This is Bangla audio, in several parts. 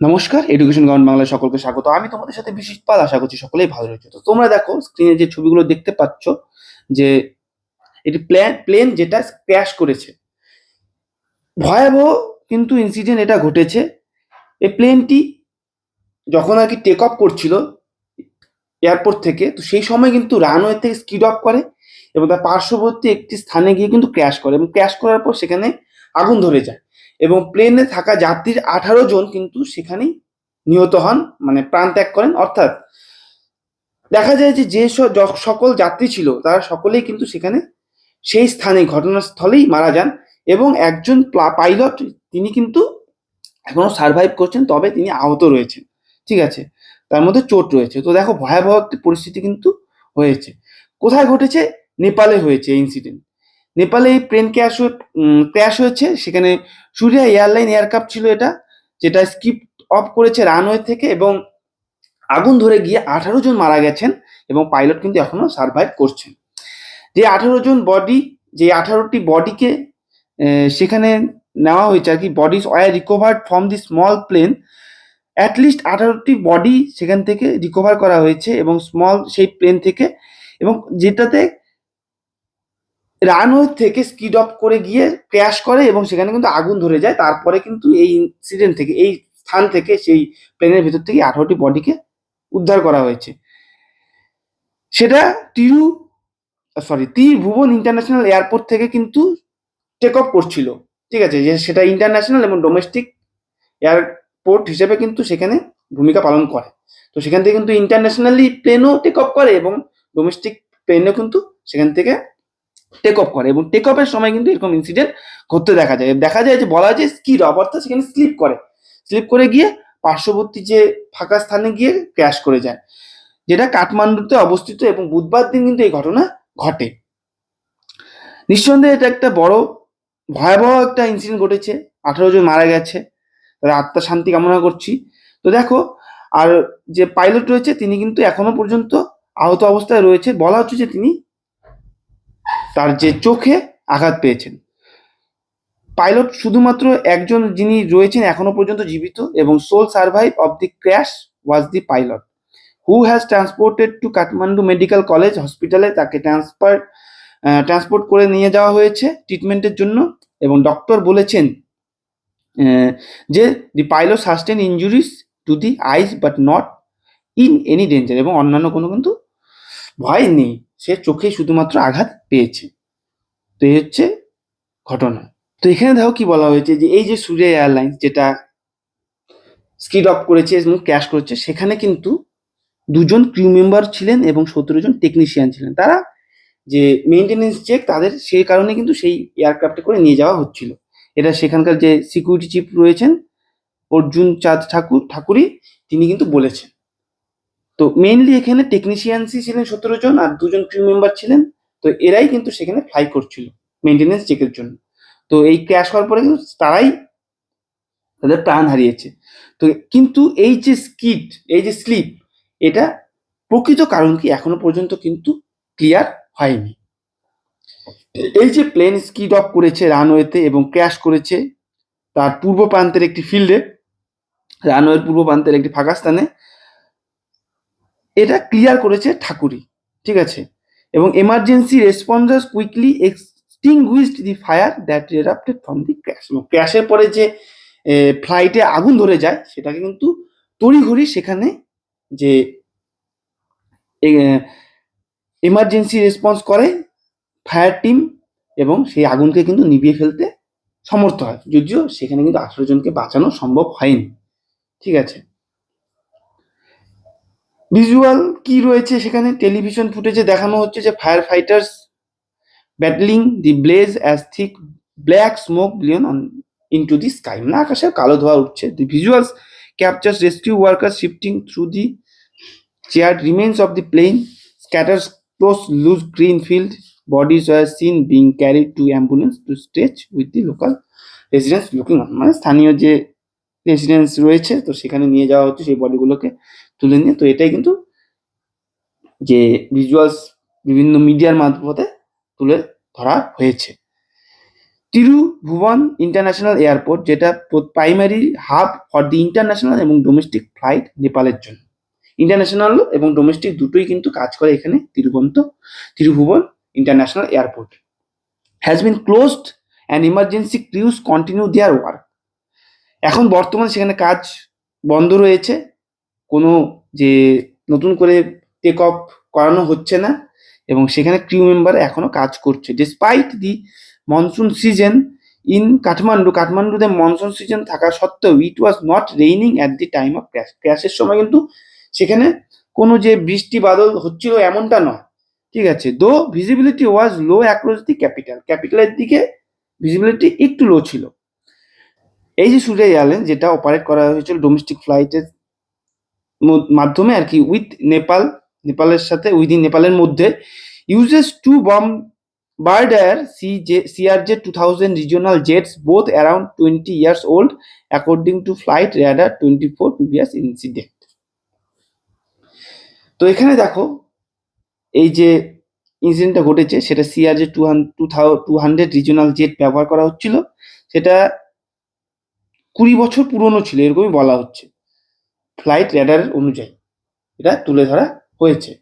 নমস্কার এডুকেশন গ্রাউন্ড বাংলায় সকলকে স্বাগত। আমি তোমাদের সাথে বিশেষ পাল, আশা করছি সকলেই ভালো রয়েছে। তো তোমরা দেখো স্ক্রিনে যে ছবিগুলো দেখতে পাচ্ছ, যে এটি প্লেন প্লেন যেটা ক্র্যাশ করেছে। ভয়াবহ কিন্তু ইনসিডেন্ট এটা ঘটেছে। এই প্লেনটি যখন আর কি টেক অফ করছিল এয়ারপোর্ট থেকে, তো সেই সময় কিন্তু রানওয়ে থেকে স্কিড অফ করে এবং তার পার্শ্ববর্তী একটি স্থানে গিয়ে কিন্তু ক্র্যাশ করে এবং ক্র্যাশ করার পর সেখানে আগুন ধরে যায়। এবং প্লেনে থাকা যাত্রীর আঠারো জন কিন্তু সেখানেই নিহত হন মানে প্রাণ ত্যাগ করেন। অর্থাৎ দেখা যায় যে যে সকল যাত্রী ছিল, তারা সকলেই কিন্তু সেখানে সেই স্থানে ঘটনাস্থলেই মারা যান এবং একজন পাইলট তিনি কিন্তু এখনও সার্ভাইভ করছেন, তবে তিনি আহত রয়েছেন। ঠিক আছে? তার মধ্যে চোট রয়েছে। তো দেখো, ভয়াবহ একটি পরিস্থিতি কিন্তু হয়েছে। কোথায় ঘটেছে? নেপালে হয়েছে ইনসিডেন্ট নেপালে এই প্লেন ক্র্যাশ ক্র্যাশ হয়েছে। সেখানে সূর্যা এয়ারলাইন এয়ারক্রাফট ছিল এটা, যেটা স্কিপ অফ করেছে রানওয়ে থেকে এবং আগুন ধরে গিয়ে আঠারো জন মারা গেছেন এবং পাইলট কিন্তু এখনও সার্ভাইভ করছেন। যে আঠারো জন বডি যে আঠারোটি বডিকে সেখানে নেওয়া হয়েছে আর কি bodies were recovered from the small plane at least আঠারোটি বডি সেখান থেকে রিকভার করা হয়েছে এবং স্মল সেই প্লেন থেকে এবং যেটাতে রানওয়ে থেকে স্কিড অফ করে গিয়ে ক্র্যাশ করে এবং সেখানে কিন্তু আগুন ধরে যায়। তারপরে কিন্তু এই ইনসিডেন্ট থেকে, এই স্থান থেকে, সেই প্লেনের ভেতর থেকে আঠারোটি বডিকে উদ্ধার করা হয়েছে। সেটা তিরু সরি ত্রিভুবন ইন্টারন্যাশনাল এয়ারপোর্ট থেকে কিন্তু টেক অফ করছিল। ঠিক আছে, যে সেটা ইন্টারন্যাশনাল এবং ডোমেস্টিক এয়ারপোর্ট হিসেবে কিন্তু সেখানে ভূমিকা পালন করে। তো সেখান থেকে কিন্তু ইন্টারন্যাশনালি প্লেনও টেক অফ করে এবং ডোমেস্টিক প্লেনও কিন্তু সেখান থেকে টেক অফ করে এবং টেক অফের সময় কিন্তু এরকম ইনসিডেন্ট ঘটতে দেখা যায়। দেখা যায় যে বলা যায় স্কিড অফ অর্থাৎ সেখানে স্লিপ করে। স্লিপ করে গিয়ে পার্শ্ববর্তী যে ফাঁকা স্থানে গিয়ে ক্র্যাশ করে যায়, যেটা কাঠমান্ডুতে অবস্থিত এবং বুধবার দিন কিন্তু এই ঘটনা ঘটে। নিঃসন্দেহে এটা একটা বড় ভয়াবহ একটা ইনসিডেন্ট ঘটেছে। আঠারো জন মারা গেছে। তাদের আত্মার শান্তি কামনা করছি। তো দেখো, আর যে পাইলট রয়েছে, তিনি কিন্তু এখনও পর্যন্ত আহত অবস্থায় রয়েছে। বলা হচ্ছে যে তিনি তার যে চোখে আঘাত পেয়েছেন। পাইলট শুধুমাত্র একজন যিনি রয়েছেন এখনও পর্যন্ত জীবিত এবং sole survive of the crash was the pilot who has transported to Kathmandu medical college হসপিটালে তাকে ট্রান্সফার ট্রান্সপোর্ট করে নিয়ে যাওয়া হয়েছে ট্রিটমেন্টের জন্য এবং ডক্টর বলেছেন যে the pilot sustain injuries to the eyes but not in any danger এবং অন্যান্য কোনো কিন্তু ভয় নেই। সে চোখে শুধুমাত্র আঘাত পেয়েছে। তো এই হচ্ছে ঘটনা। তো এখানে দেখো কি বলা হয়েছে যে এই যে সূর্য এয়ারলাইন্স যেটা স্কিড অফ করেছে, এবং ক্র্যাশ করেছে, সেখানে কিন্তু দুজন ক্রিউ মেম্বার ছিলেন এবং সতেরো জন টেকনিশিয়ান ছিলেন। তারা যে মেনটেনেন্স চেক, তাদের সেই কারণে কিন্তু সেই এয়ারক্রাফটে করে নিয়ে যাওয়া হচ্ছিল। এটা সেখানকার যে সিকিউরিটি চিফ রয়েছেন, অর্জুন চাঁদ ঠাকুর, ঠাকুরই, তিনি কিন্তু বলেছেন। তো মেইনলি এখানে টেকনিশিয়ানসই ছিলেন সতেরো জন আর দুজন ক্রিউ মেম্বার ছিলেন। তো এরাই কিন্তু সেখানে ফ্লাই করছিল মেনটেনেন্স চেকের জন্য। তো এই ক্র্যাশ হওয়ার পরে কিন্তু তারাই তাদের প্রাণ হারিয়েছে। তো কিন্তু এই যে স্কিড এই যে স্লিপ এটা প্রকৃত কারণ কি এখনও পর্যন্ত কিন্তু ক্লিয়ার হয়নি। এই যে প্লেন স্কিড অফ করেছে রানওয়েতে এবং ক্র্যাশ করেছে, তার পূর্ব প্রান্তের একটি ফিল্ডে রানওয়ের পূর্ব প্রান্তের একটি ফাঁকা স্থানে এটা ক্লিয়ার করেছে ঠাকুরি ঠিক আছে? এবং emergency responders quickly extinguished the fire that erupted from the crash এবং ক্র্যাশের পরে যে ফ্লাইটে আগুন ধরে যায়, সেটাকে কিন্তু তড়িঘড়ি সেখানে যে এমার্জেন্সি রেসপন্স করে ফায়ার টিম এবং সেই আগুনকে কিন্তু নিভিয়ে ফেলতে সমর্থ হয়। যদিও সেখানে কিন্তু আঠারো বাঁচানো সম্ভব হয়নি, ঠিক আছে? ভিজুয়াল কি রয়েছে সেখানে? টেলিভিশন ফুটেজে দেখানো হচ্ছে যে fire fighters battling the blaze as thick black smoke billowing on into the sky মানে আকাশে কালো ধোয়া উঠছে। The visuals captures rescue worker shifting through the charred remains of the plane scatters close lush green field bodies were seen being carried to ambulance to stretch with the local residents looking on মানে স্থানীয় যে রেসিডেন্স রয়েছে, তো সেখানে নিয়ে যাওয়া হচ্ছে সেই বডিগুলোকে তুলে নিয়ে, তো এটাই কিন্তু যে ভিজুয়ালস বিভিন্ন মিডিয়ার মাধ্যমে তুলে ধরা হয়েছে। তিরুভুবন ইন্টারন্যাশনাল এয়ারপোর্ট যেটা primary hub for the international এবং ডোমেস্টিক ফ্লাইট নেপালের জন্য। ইন্টারন্যাশনাল এবং ডোমেস্টিক দুটোই কিন্তু কাজ করে এখানে তিরুবন্ত Tribhuvan international airport has been closed and emergency crews continue their work এখন বর্তমানে সেখানে কাজ বন্ধ রয়েছে। কোনো যে নতুন করে টেক অফ করানো হচ্ছে না এবং সেখানে ক্রিউ মেম্বার এখনও কাজ করছে। Despite the monsoon season in Kathmandu কাঠমান্ডুতে monsoon season থাকা সত্ত্বেও it was not raining at the time of crash ক্র্যাশের সময় কিন্তু সেখানে কোনো যে বৃষ্টি বাদল হচ্ছিল এমনটা নয়। ঠিক আছে? Though visibility was low across the capital ক্যাপিটালের দিকে ভিজিবিলিটি একটু লো ছিল। এই যে সূর্য এয়ারলাইন যেটা অপারেট করা হয়েছিল ডোমেস্টিক ফ্লাইটের মাধ্যমে আর কি উইথ নেপাল নেপালের সাথে উইদিন নেপালের মধ্যে uses two Bombardier C J CRJ two thousand regional jets both around twenty years old according to flight radar twenty four previous incident তো এখানে দেখো, এই যে ইনসিডেন্টটা ঘটেছে, সেটা CRJ two two two hundred regional jet ব্যবহার করা হচ্ছিল। সেটা কুড়ি বছর পুরনো ছিল, এরকমই বলা হচ্ছে। ফ্লাইট রেডারের অনুযায়ী। এটা তুলে ধরা হয়েছে।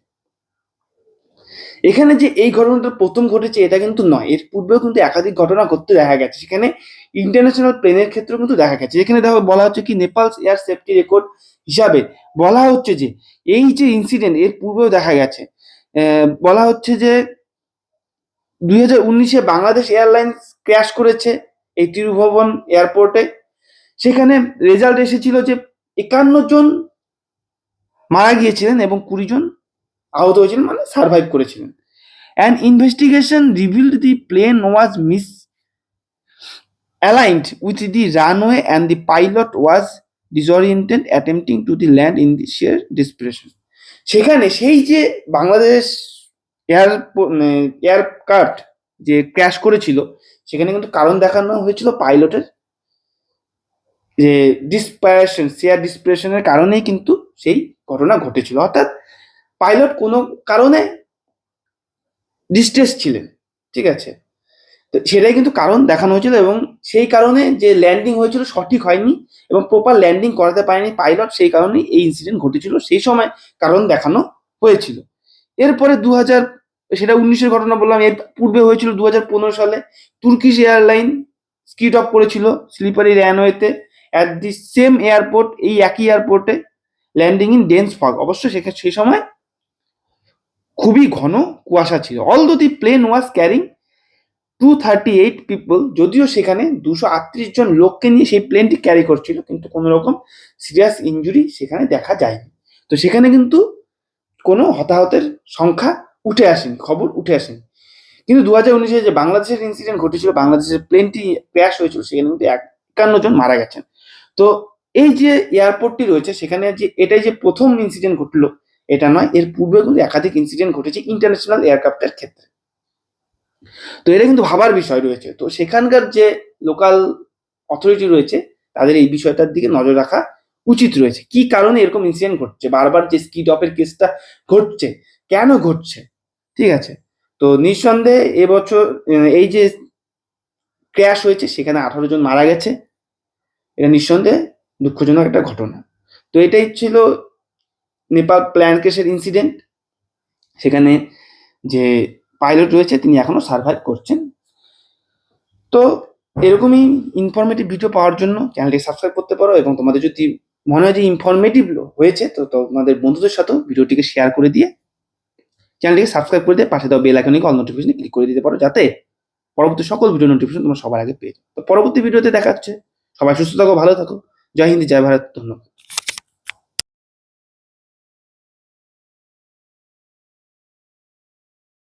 এখানে যে এই ঘটনাটা প্রথম ঘটেছে, এটা কিন্তু নয়। এর পূর্বেও কিন্তু একাধিক ঘটনা ঘটতে দেখা গেছে। সেখানে ইন্টারন্যাশনাল প্লেনের ক্ষেত্রেও কিন্তু দেখা গেছে। এখানে দেখো বলা হচ্ছে কি নেপাল এয়ার সেফটি রেকর্ড হিসাবে বলা হচ্ছে যে, এই যে ইনসিডেন্ট এর পূর্বেও দেখা গেছে। বলা হচ্ছে যে, দুই হাজার উনিশে বাংলাদেশ এয়ারলাইন্স ক্র্যাশ করেছে এই তিরুভবন এয়ারপোর্টে সেখানে রেজাল্ট এসেছিল যে একান্ন জন মারা গিয়েছিলেন এবং কুড়ি জন আহত হয়েছিলেন মানে সার্ভাইভ করেছিলেন। And investigation revealed the plane was misaligned with the runway and the pilot was disoriented attempting to the land in the share depression সেখানে সেই যে বাংলাদেশ এয়ার এয়ারক্রাফট যে ক্র্যাশ করেছিল, সেখানে কিন্তু কারণ দেখানো হয়েছিল পাইলটের যে ডিসপ্যারেশন শেয়ার ডিসপ্রেশনের কারণেই কিন্তু সেই ঘটনা ঘটেছিল। অর্থাৎ পাইলট কোনো কারণে ডিস্ট্রেস ছিলেন, ঠিক আছে? তো সেটাই কিন্তু কারণ দেখানো হয়েছিল এবং সেই কারণে যে ল্যান্ডিং হয়েছিল সঠিক হয়নি এবং প্রপার ল্যান্ডিং করাতে পারেনি পাইলট সেই কারণে এই ইনসিডেন্ট ঘটেছিল, সেই সময় কারণ দেখানো হয়েছিল। এরপরে দু হাজার সেটা উনিশের ঘটনা বললাম, এর পূর্বে হয়েছিল দু হাজার পনেরো সালে তুর্কিশ এয়ারলাইন স্কিট অফ করেছিল স্লিপারি র্যানওয়েতে অ্যাট দি সেম এয়ারপোর্ট এই একই এয়ারপোর্টে ল্যান্ডিং ইন ডেন্স ফগ অবশ্য সেখানে সেই সময় খুবই ঘন কুয়াশা ছিল। Although the plane was carrying two thirty eight people যদিও সেখানে দুশো আটত্রিশ জন লোককে নিয়ে সেই প্লেনটি ক্যারি করছিল, কিন্তু কোনো রকম সিরিয়াস ইঞ্জুরি সেখানে দেখা যায়নি। তো সেখানে কিন্তু কোনো হতাহতের সংখ্যা উঠে আসেনি, খবর উঠে আসেনি। কিন্তু দু হাজার উনিশে যে বাংলাদেশের ইনসিডেন্ট ঘটেছিল, বাংলাদেশের প্লেনটি ক্র্যাশ হয়েছিল, সেখানে কিন্তু একান্ন জন মারা গেছেন। তো এই যে এয়ারপোর্টটি রয়েছে, সেখানে যে এটাই যে প্রথম ইনসিডেন্ট ঘটলো, এটা নয়, এর পূর্বে কিন্তু একাধিক ইনসিডেন্ট ঘটেছে ইন্টারন্যাশনাল এয়ারক্রাফটের ক্ষেত্রে। তো এটা কিন্তু ভাবার বিষয় রয়েছে। তো সেখানকার যে লোকাল অথরিটি রয়েছে, তাদের এই বিষয়টার দিকে নজর রাখা উচিত রয়েছে। কি কারণে এরকম ইনসিডেন্ট ঘটছে? বারবার যে স্কিড অফের কেসটা ঘটছে, কেন ঘটছে? ঠিক আছে? তো নিঃসন্দেহে এবছর, এই যে ক্র্যাশ হয়েছে, সেখানে আঠারো জন মারা গেছে। এটা নিঃসন্দেহে দুঃখজনক একটা ঘটনা। তো এটাই ছিল নেপাল প্ল্যান কেসের ইনসিডেন্ট সেখানে যে পাইলট রয়েছে, তিনি এখনও সার্ভাইভ করছেন। তো এরকমই ইনফরমেটিভ ভিডিও পাওয়ার জন্য চ্যানেলটি সাবস্ক্রাইব করতে পারো এবং তোমাদের যদি মনে হয় যে ইনফরমেটিভ হয়েছে, তো তোমাদের বন্ধুদের সাথেও ভিডিওটিকে শেয়ার করে দিয়ে চ্যানেলটিকে সাবস্ক্রাইব করে দিয়ে পাশে দাও বেল আইকনে অল নোটিফিকেশনে ক্লিক করে দিতে পারো, যাতে পরবর্তী সকল ভিডিও নোটিফিকেশন তোমরা সবার আগে পেয়ে যাও। তো পরবর্তী ভিডিওতে দেখা হচ্ছে। সবাই সুস্থ থাকো ভালো থাকো। জয় হিন্দ জয় ভারত ধন্যবাদ।